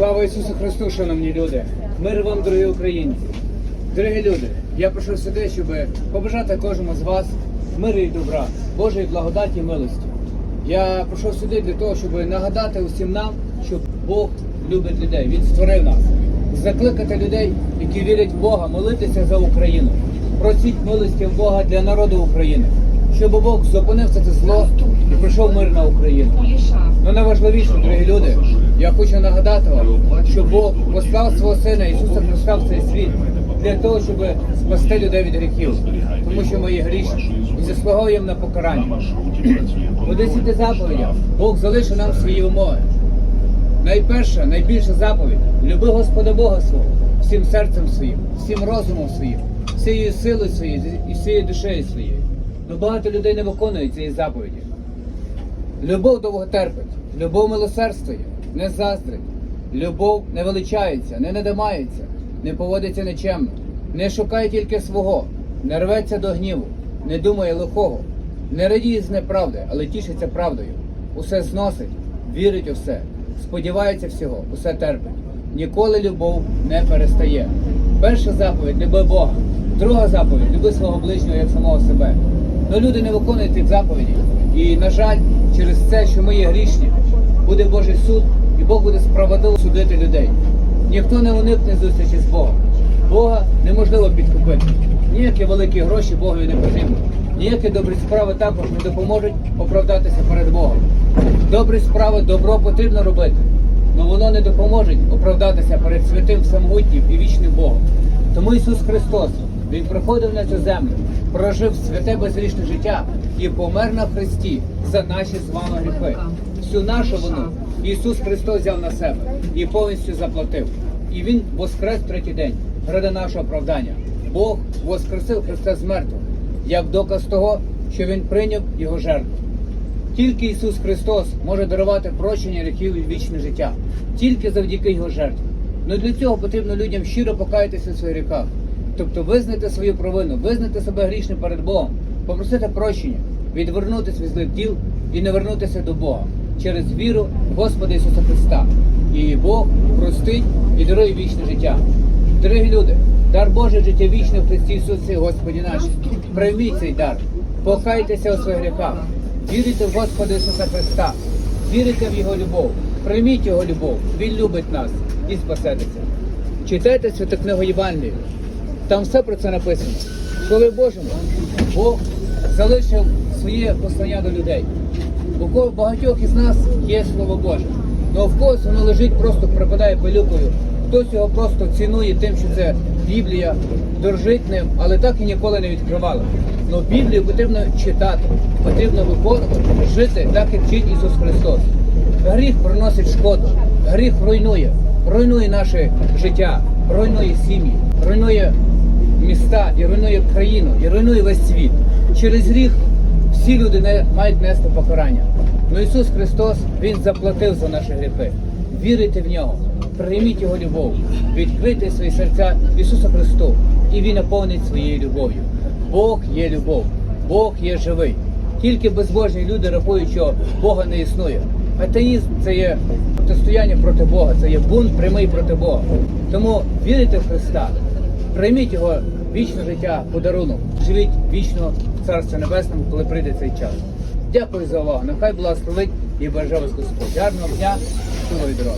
Слава Ісусу Христу, шановні люди! Мир вам, дорогі українці! Дорогі люди, я прийшов сюди, щоб побажати кожному з вас миру і добра, Божої благодаті і милості. Я прийшов сюди для того, щоб нагадати усім нам, що Бог любить людей, Він створив нас. Закликати людей, які вірять в Бога, молитися за Україну. Просіть милості Бога для народу України, щоб Бог зупинив це зло і прийшов мир на Україну. Ну найважливіше, дорогі люди, я хочу нагадати вам, що Бог послав свого сина Ісуса Христа в цей світ для того, щоб спасти людей від гріхів, тому що ми є грішні і заслуговуємо на покарання. У десяти заповідях Бог залишив нам свої умови. Найперша, найбільша заповідь люби Господа Бога свого всім серцем своїм, всім розумом своїм, всією силою своєю і всією душею своєю. Ну багато людей не виконують цієї заповіді. Любов довго терпить, любов милосердствує, не заздрить, любов не величається, не надимається, не поводиться нечемно, не шукає тільки свого, не рветься до гніву, не думає лихого, не радіє з неправди, але тішиться правдою. Усе зносить, вірить у все, сподівається всього, усе терпить. Ніколи любов не перестає. Перша заповідь люби Бога, друга заповідь люби свого ближнього як самого себе. Но люди не виконують цих заповідей. І, на жаль, через це, що ми є грішні, буде Божий суд, і Бог буде справедливо судити людей. Ніхто не уникне зустрічі з Богом. Бога неможливо підкупити. Ніякі великі гроші Богові не потрібні. Ніякі добрі справи також не допоможуть оправдатися перед Богом. Добрі справи, добро потрібно робити, але воно не допоможе оправдатися перед святим самогутнім і вічним Богом. Тому Ісус Христос, Він приходив на цю землю, прожив святе безгрішне життя і помер на Христі за наші з вами гріхи. Всю нашу вину Ісус Христос взяв на себе і повністю заплатив. І Він воскрес третій день ради нашого оправдання. Бог воскресив Христа з мертвих, як доказ того, що Він прийняв Його жертву. Тільки Ісус Христос може дарувати прощення гріхів і вічне життя, тільки завдяки Його жертві. Ну для цього потрібно людям щиро покаятися в своїх гріхах, тобто визнати свою провину, визнати себе грішним перед Богом, попросити прощення, відвернутися від злих діл і не вернутися до Бога через віру Господа Ісуса Христа. І Бог простить і дарує вічне життя. Дорогі люди, дар Божий життя вічне в Христі Ісусі Господі наші. Прийміть цей дар, покайтеся у своїх гріхах, вірите в Господа Ісуса Христа, вірите в Його любов, прийміть Його любов, Він любить нас і спасетеся. Читайте святу книгу Євангелії, там все про це написано. Коли Божому, Бог залишив своє послання до людей. У кого багатьох із нас є Слово Боже. Ну а в когось воно лежить, просто припадає пилюкою. Хтось його просто цінує тим, що це Біблія, дорожить ним, але так і ніколи не відкривали. Ну Біблію потрібно читати, потрібно виконувати, жити так, як вчить Ісус Христос. Гріх приносить шкоду, гріх руйнує, руйнує наше життя, руйнує сім'ї, руйнує міста, і руйнує країну, і руйнує весь світ. Через гріх всі люди не мають нести покарання. Ну Ісус Христос Він заплатив за наші гріхи. Вірите в нього, прийміть Його любов, відкрийте свої серця Ісусу Христу, і Він наповнить своєю любов'ю. Бог є любов, Бог є живий. Тільки безбожні люди рахують, що Бога не існує. Атеїзм це є протистояння проти Бога, це є бунт прямий проти Бога. Тому вірите в Христа, прийміть його вічне життя, подарунок, живіть вічно в Царстві Небесному, коли прийде цей час. Дякую за увагу. Нехай благословить і бажаю вас Господь. Гарного дня, щасливої дороги.